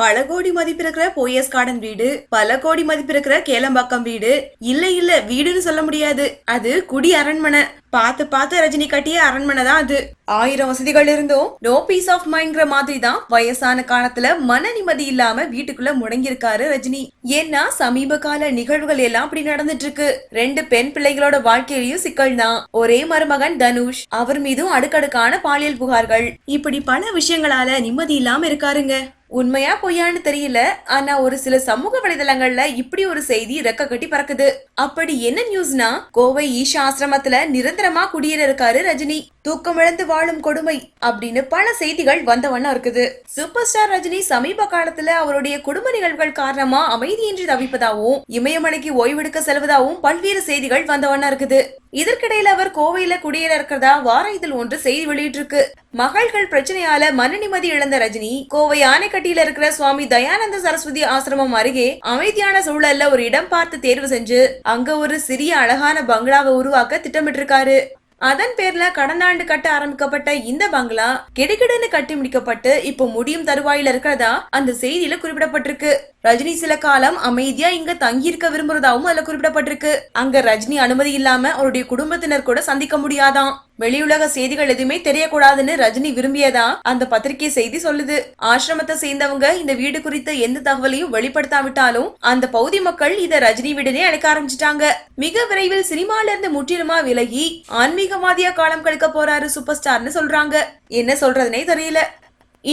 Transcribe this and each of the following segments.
பல கோடி மதிப்பிருக்கிற போயஸ் கார்டன் வீடு பல கோடி மதிப்பிருக்கிற கேளம்பாக்கம் வீடு. இல்ல இல்ல வீடுன்னு சொல்ல முடியாது. அது குடி அரண்மனை. பார்த்து பார்த்து ரஜினி கட்டிய அரண்மனை தான் அது. ஆயிரம் வசதிகள் இருந்தும் நோ பீஸ் ஆஃப் மைண்ட்ங்கிற மாதிரி தான் வயசான காலத்துல மன நிம்மதி இல்லாம வீட்டுக்குள்ள முடங்கியிருக்காரு ரஜினி. ஏன்னா சமீப கால நிகழ்வுகள் எல்லாம் அப்படி நடந்துட்டு இருக்கு ரெண்டு பெண் பிள்ளைகளோட வாழ்க்கையிலயும் சிக்கல் தான். ஒரே மருமகன் தனுஷ் அவர் மீதும் அடுக்கடுக்கான பாலியல் புகார்கள். இப்படி பல விஷயங்களால நிம்மதி இல்லாம இருக்காருங்க. உண்மையா பொய்யான்னு தெரியல. ஆனா ஒரு சில சமூக வலைதளங்கள்ல இப்படி ஒரு செய்தி ரெக்க கட்டி பறக்குது. அப்படி என்ன நியூஸ்னா கோவை ஈஷா ஆசிரமத்துல அவசரமா குடியேற இருக்காரு ரஜினி. தூக்கமிழந்து வாழும் கொடுமை அப்படின்னு பல செய்திகள் வந்த வண்ணம் இருக்குது. சூப்பர் ஸ்டார் ரஜினி சமீப காலத்துல அவருடைய குடும்ப நிகழ்வுகள் காரணமா அமைதியின்றி தவிப்பதாகவும் இமயமலைக்கு ஓய்வெடுக்க செல்வதாகவும் பல்வேறு செய்திகள் வந்த வண்ணம் இருக்குது. இதற்கிடையில அவர் கோவையில குடியேற இருக்கிறதா வார இதழ் ஒன்று செய்தி வெளியிட்டிருக்கு. மகள்கள் பிரச்சனையால மன நிம்மதி இழந்த ரஜினி கோவை ஆனைக்கட்டியில இருக்கிற சுவாமி தயானந்த சரஸ்வதி ஆசிரமம் அருகே அமைதியான சூழல்ல ஒரு இடம் பார்த்து தேர்வு செஞ்சு அங்க ஒரு சிறிய அழகான பங்களாவை உருவாக்க திட்டமிட்டிருக்காரு. அதன் பேர்ல கடந்த ஆண்டு கட்ட ஆரம்பிக்கப்பட்ட இந்த பங்களா கிடுகிடுன்னு கட்டி முடிக்கப்பட்டு இப்போ முடியும் தருவாயில இருக்கிறதா அந்த செய்தியில குறிப்பிடப்பட்டிருக்கு. ரஜினி சில காலம் அமைதியா இங்க தங்கி இருக்க விரும்புறதாவும் அதுல குறிப்பிடப்பட்டிருக்கு. அங்க ரஜினி அனுமதி இல்லாம அவருடைய குடும்பத்தினர் கூட சந்திக்க முடியாதாம் வெளியுலக செய்திகள் எதுவுமே தெரியக்கூடாதுன்னு ரஜினி விரும்பியதா? அந்த பத்திரிகை செய்தி சொல்லுது. ஆசிரமத்தை சேர்ந்தவங்க இந்த வீடு குறித்த எந்த தகவலையும் வெளிப்படுத்தாவிட்டாலும் அந்த பகுதி மக்கள் இத ரஜினி வீடுனே அழைக்க ஆரம்பிச்சிட்டாங்க. மிக விரைவில் சினிமால இருந்து முற்றிலுமா விலகி ஆன்மீகவாதியா காலம் கழிக்க போறாரு சூப்பர் ஸ்டார்னு சொல்றாங்க. என்ன சொல்றதுனே தெரியல.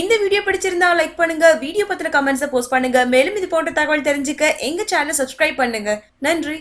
இந்த வீடியோ பிடிச்சிருந்தா லைக் பண்ணுங்க வீடியோ பத்திர கமெண்ட்ஸை போஸ்ட் பண்ணுங்க. மேலும் இது போன்ற தகவல் தெரிஞ்சுக்க எங்க சேனல் சப்ஸ்கிரைப் பண்ணுங்க. நன்றி.